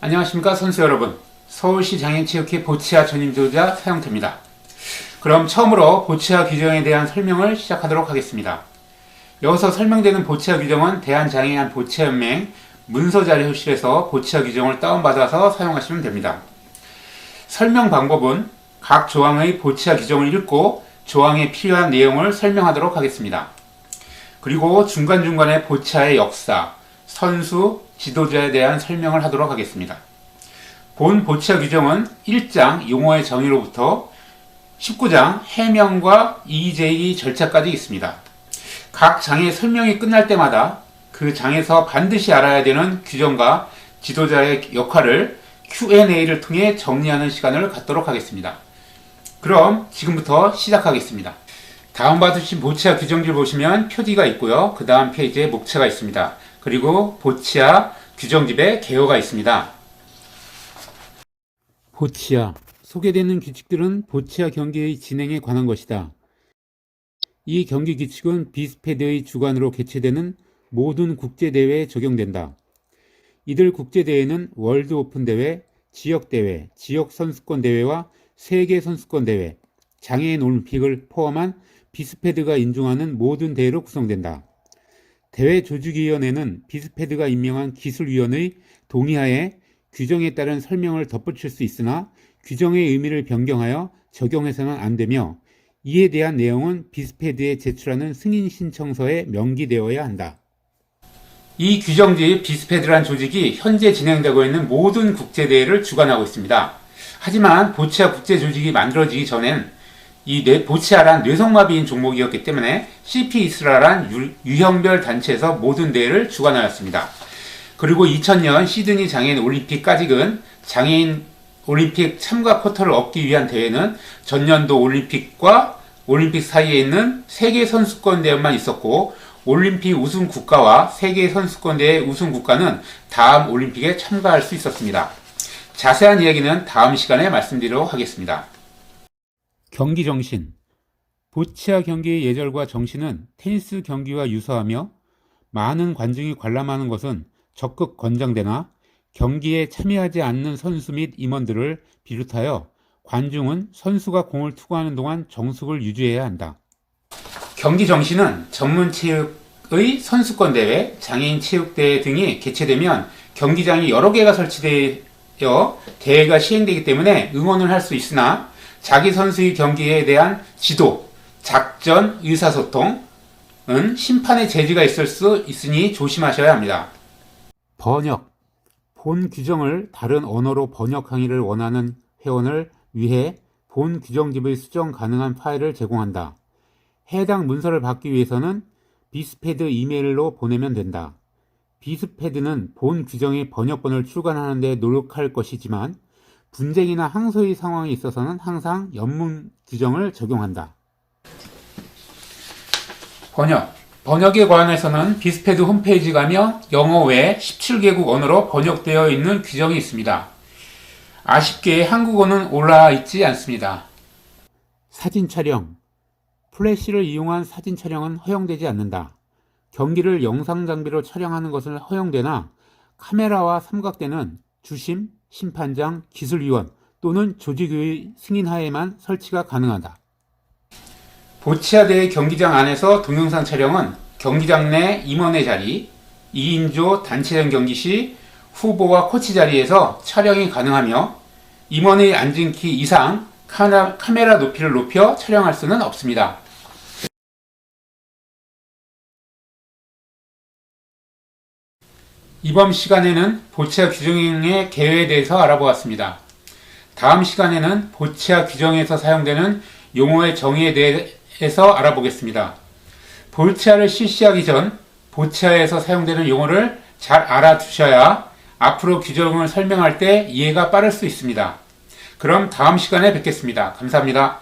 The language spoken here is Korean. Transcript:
안녕하십니까 선수 여러분. 서울시 장애인체육회 보치아 전임조자 사용태입니다. 그럼 처음으로 보치아 규정에 대한 설명을 시작하도록 하겠습니다. 여기서 설명되는 보치아 규정은 대한장애인 보치아연맹 문서자료실에서 보치아 규정을 다운받아서 사용하시면 됩니다. 설명 방법은 각 조항의 보치아 규정을 읽고 조항에 필요한 내용을 설명하도록 하겠습니다. 그리고 중간중간에 보치아의 역사, 선수, 지도자에 대한 설명을 하도록 하겠습니다. 본 보치아 규정은 1장 용어의 정의로부터 19장 해명과 이의제의 절차까지 있습니다. 각 장의 설명이 끝날 때마다 그 장에서 반드시 알아야 되는 규정과 지도자의 역할을 Q&A를 통해 정리하는 시간을 갖도록 하겠습니다. 그럼 지금부터 시작하겠습니다. 다운받으신 보치아 규정지를 보시면 표지가 있고요. 그 다음 페이지에 목차가 있습니다. 그리고 보치아 규정집에 개요가 있습니다. 보치아 소개되는 규칙들은 보치아 경기의 진행에 관한 것이다. 이 경기 규칙은 비스페드의 주관으로 개최되는 모든 국제대회에 적용된다. 이들 국제대회는 월드 오픈 대회, 지역 대회, 지역 선수권 대회와 세계 선수권 대회, 장애인 올림픽을 포함한 비스페드가 인정하는 모든 대회로 구성된다. 대회 조직위원회는 비스페드가 임명한 기술위원의 동의하에 규정에 따른 설명을 덧붙일 수 있으나 규정의 의미를 변경하여 적용해서는 안 되며 이에 대한 내용은 비스페드에 제출하는 승인 신청서에 명기되어야 한다. 이 규정지 비스페드란 조직이 현재 진행되고 있는 모든 국제대회를 주관하고 있습니다. 하지만 보치아 국제조직이 만들어지기 전엔 이 뇌, 보치아란 뇌성마비인 종목이었기 때문에 CP 이스라란 유, 유형별 단체에서 모든 대회를 주관하였습니다. 그리고 2000년 시드니 장애인 올림픽까지는 장애인 올림픽 참가 쿼터를 얻기 위한 대회는 전년도 올림픽과 올림픽 사이에 있는 세계 선수권 대회만 있었고 올림픽 우승 국가와 세계 선수권 대회 우승 국가는 다음 올림픽에 참가할 수 있었습니다. 자세한 이야기는 다음 시간에 말씀드리도록 하겠습니다. 경기 정신 보치아 경기의 예절과 정신은 테니스 경기와 유사하며 많은 관중이 관람하는 것은 적극 권장되나 경기에 참여하지 않는 선수 및 임원들을 비롯하여 관중은 선수가 공을 투구하는 동안 정숙을 유지해야 한다. 경기 정신은 전문 체육의 선수권 대회, 장애인 체육 대회 등이 개최되면 경기장이 여러 개가 설치되어 대회가 시행되기 때문에 응원을 할 수 있으나 자기 선수의 경기에 대한 지도, 작전, 의사소통은 심판의 제지가 있을 수 있으니 조심하셔야 합니다. 번역. 본 규정을 다른 언어로 번역하기를 원하는 회원을 위해 본 규정집의 수정 가능한 파일을 제공한다. 해당 문서를 받기 위해서는 비스패드 이메일로 보내면 된다. 비스패드는 본 규정의 번역본을 출간하는 데 노력할 것이지만 분쟁이나 항소의 상황이 있어서는 항상 연문 규정을 적용한다. 번역. 번역에 관해서는 비스패드 홈페이지 가면 영어 외 17개국 언어로 번역되어 있는 규정이 있습니다. 아쉽게 한국어는 올라와 있지 않습니다. 사진 촬영. 플래시를 이용한 사진 촬영은 허용되지 않는다. 경기를 영상 장비로 촬영하는 것은 허용되나 카메라와 삼각대는 주심, 심판장, 기술위원 또는 조직의 승인하에만 설치가 가능하다. 보치아대회 경기장 안에서 동영상 촬영은 경기장 내 임원의 자리, 2인조 단체전 경기 시 후보와 코치 자리에서 촬영이 가능하며 임원의 앉은 키 이상 카메라 높이를 높여 촬영할 수는 없습니다. 이번 시간에는 보치아 규정의 개요에 대해서 알아보았습니다. 다음 시간에는 보치아 규정에서 사용되는 용어의 정의에 대해서 알아보겠습니다. 보치아를 실시하기 전 보치아에서 사용되는 용어를 잘 알아두셔야 앞으로 규정을 설명할 때 이해가 빠를 수 있습니다. 그럼 다음 시간에 뵙겠습니다. 감사합니다.